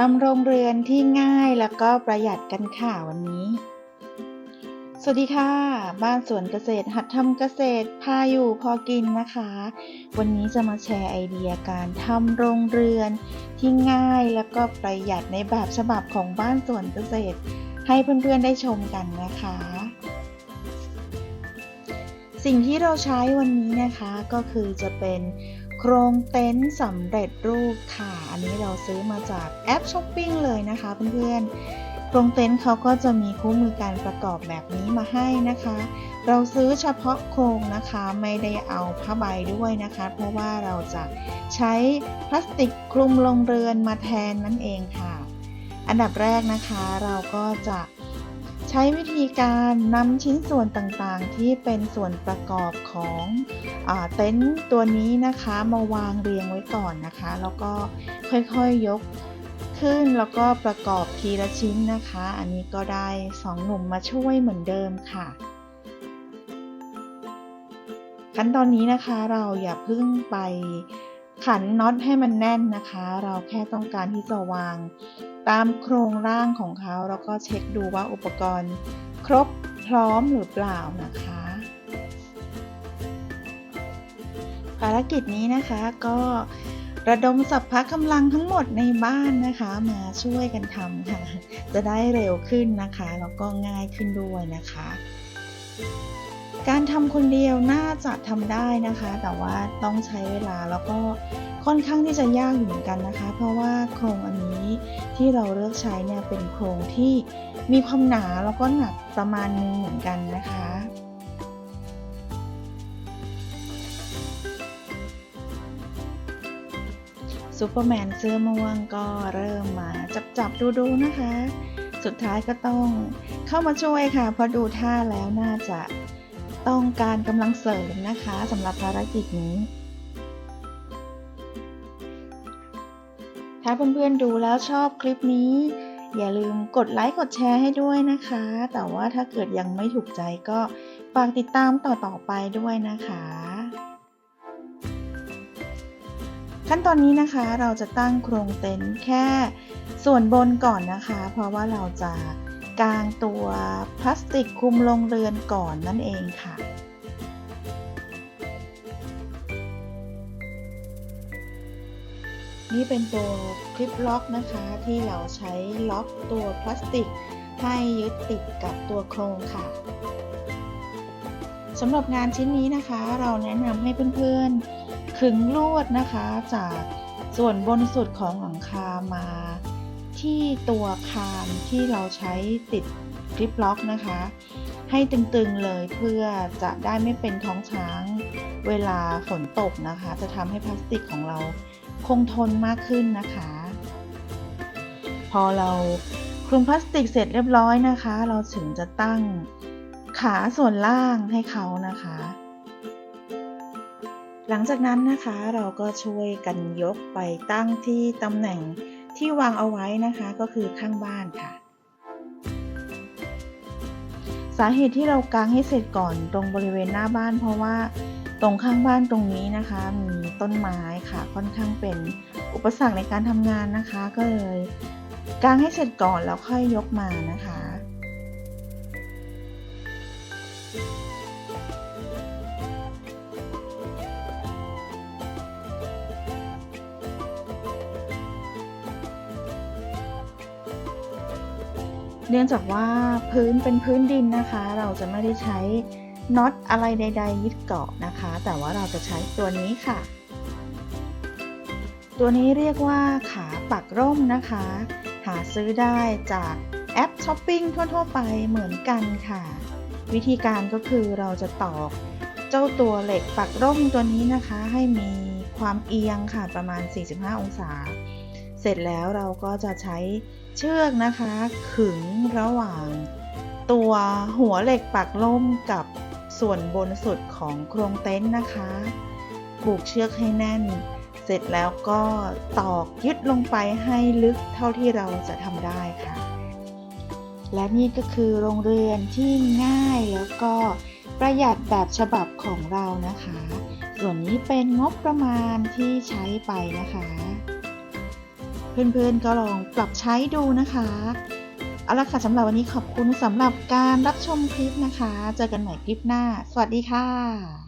ทำโรงเรือนที่ง่ายแล้วก็ประหยัดกันค่ะวันนี้ สวัสดีค่ะ บ้านสวนเกษตรหัดทำเกษตรพาอยู่พอกินนะคะ วันนี้จะมาแชร์ไอเดียการทำโรงเรือนที่ง่ายแล้วก็ประหยัดในแบบฉบับของบ้านสวนเกษตร ให้เพื่อนๆได้ชมกันนะคะ สิ่งที่เราใช้วันนี้นะคะก็คือจะเป็น โครงเต็นท์สำเร็จรูปค่ะ อันนี้เราซื้อมาจากแอปช้อปปิ้งเลยนะคะเพื่อนๆ โครงเต็นท์เขาก็จะมีคู่มือการประกอบแบบนี้มาให้นะคะ เราซื้อเฉพาะโครงนะคะไม่ได้เอาผ้าใบด้วยนะคะ เพราะว่าเราจะใช้พลาสติกคลุมลงเรือนมาแทนนั่นเองค่ะ อันดับแรกนะคะเราก็จะ ใช้วิธีการนำชิ้นส่วนต่างๆ ที่เป็นส่วนประกอบของอเต็นท์ตัวนี้นะคะมาวางเรียงไว้ก่อนนะคะ แล้วก็ค่อยๆยกขึ้นแล้วก็ประกอบทีละชิ้นนะคะ อันนี้ก็ได้สองหนุ่มมาช่วยเหมือนเดิมค่ะ ขั้นตอนนี้นะคะเราอย่าเพิ่งไป ขันน็อตให้มันแน่นนะคะ เราแค่ต้องการที่จะวาง ตามโครงร่างของเขา แล้วก็เช็คดูว่าอุปกรณ์ ครบพร้อมหรือเปล่านะคะ ภารกิจนี้นะคะก็ระดมสัพพะกำลังทั้งหมดในบ้านนะคะ มาช่วยกันทำค่ะ จะได้เร็วขึ้นนะคะ แล้วก็ง่ายขึ้นด้วยนะคะ การทำคนเดียวน่าจะทำได้นะคะ แต่ว่าต้องใช้เวลาแล้วก็ค่อนข้างที่จะยากเหมือนกันนะคะ เพราะว่าโครงอันนี้ที่เราเลือกใช้เนี่ยเป็นโครงที่มีความหนาแล้วก็หนักประมาณนึงเหมือนกันนะคะซูเปอร์แมนเสื้อม่วงก็เริ่มมาจับจับดูดูนะคะ สุดท้ายก็ต้องเข้ามาช่วยค่ะ เพราะดูท่าแล้วน่าจะ ต้องการกำลังเสริมนะคะสำหรับภารกิจนี้ ถ้าเพื่อนๆดูแล้วชอบคลิปนี้ อย่าลืมกดไลค์กดแชร์ให้ด้วยนะคะ แต่ว่าถ้าเกิดยังไม่ถูกใจก็ฝากติดตามต่อๆไปด้วยนะคะ ขั้นตอนนี้นะคะเราจะตั้งโครงเต็นท์แค่ส่วนบนก่อนนะคะ เพราะว่าเราจะ กางตัวพลาสติกคลุมลงเรือนก่อนนั่นเองค่ะ นี่เป็นตัวคลิปล็อกนะคะที่เราใช้ล็อกตัวพลาสติกให้ยึดติดกับตัวโครงค่ะสำหรับงานชิ้นนี้นะคะ เราแนะนำให้เพื่อนๆขึงลวดนะคะจากส่วนบนสุดของหลังคามา ที่ตัวคานที่เราใช้ติดคลิปล็อกนะคะ ให้ตึงๆเลยเพื่อจะได้ไม่เป็นท้องช้าง เวลาฝนตกนะคะ จะทำให้พลาสติกของเราคงทนมากขึ้นนะคะ พอเราคลุมพลาสติกเสร็จเรียบร้อยนะคะ เราถึงจะตั้งขาส่วนล่างให้เขานะคะ หลังจากนั้นนะคะเราก็ช่วยกันยกไปตั้งที่ตำแหน่ง ที่วางเอาไว้นะคะก็คือข้างบ้านค่ะ สาเหตุที่เรากางให้เสร็จก่อนตรงบริเวณหน้าบ้าน เพราะว่าตรงข้างบ้านตรงนี้นะคะ มีต้นไม้ค่ะค่อนข้างเป็นอุปสรรคในการทำงานนะคะ ก็เลยกางให้เสร็จก่อนแล้วค่อยยกมานะคะ เนื่องจากว่าพื้นเป็นพื้นดินนะคะ เราจะไม่ได้ใช้น็อตอะไรใด ๆ ยึดเกาะนะคะ แต่ว่าเราจะใช้ตัวนี้ค่ะ ตัวนี้เรียกว่าขาปักร่มนะคะ หาซื้อได้จากแอปช้อปปิ้งทั่ว ๆ ไปเหมือนกันค่ะ วิธีการก็คือเราจะตอกเจ้าตัวเหล็กปักร่มตัวนี้นะคะ ให้มีความเอียงค่ะประมาณ 45 องศา เสร็จแล้วเราก็จะใช้เชือกนะคะ ขึงระหว่าง ตัวหัวเหล็กปักล่มกับส่วนบนสุดของโครงเต็นท์นะคะผูกเชือกให้แน่น เสร็จแล้วก็ตอกยึดลงไปให้ลึกเท่าที่เราจะทำได้ค่ะ และนี่ก็คือโรงเรือนที่ง่ายแล้วก็ประหยัดแบบฉบับของเรานะคะ ส่วนนี้เป็นงบประมาณที่ใช้ไปนะคะ เพื่อนๆก็ลองปรับใช้ดูนะคะเอาละค่ะสำหรับวันนี้ขอบคุณสำหรับการรับชมคลิปนะคะ เจอกันใหม่คลิปหน้า สวัสดีค่ะ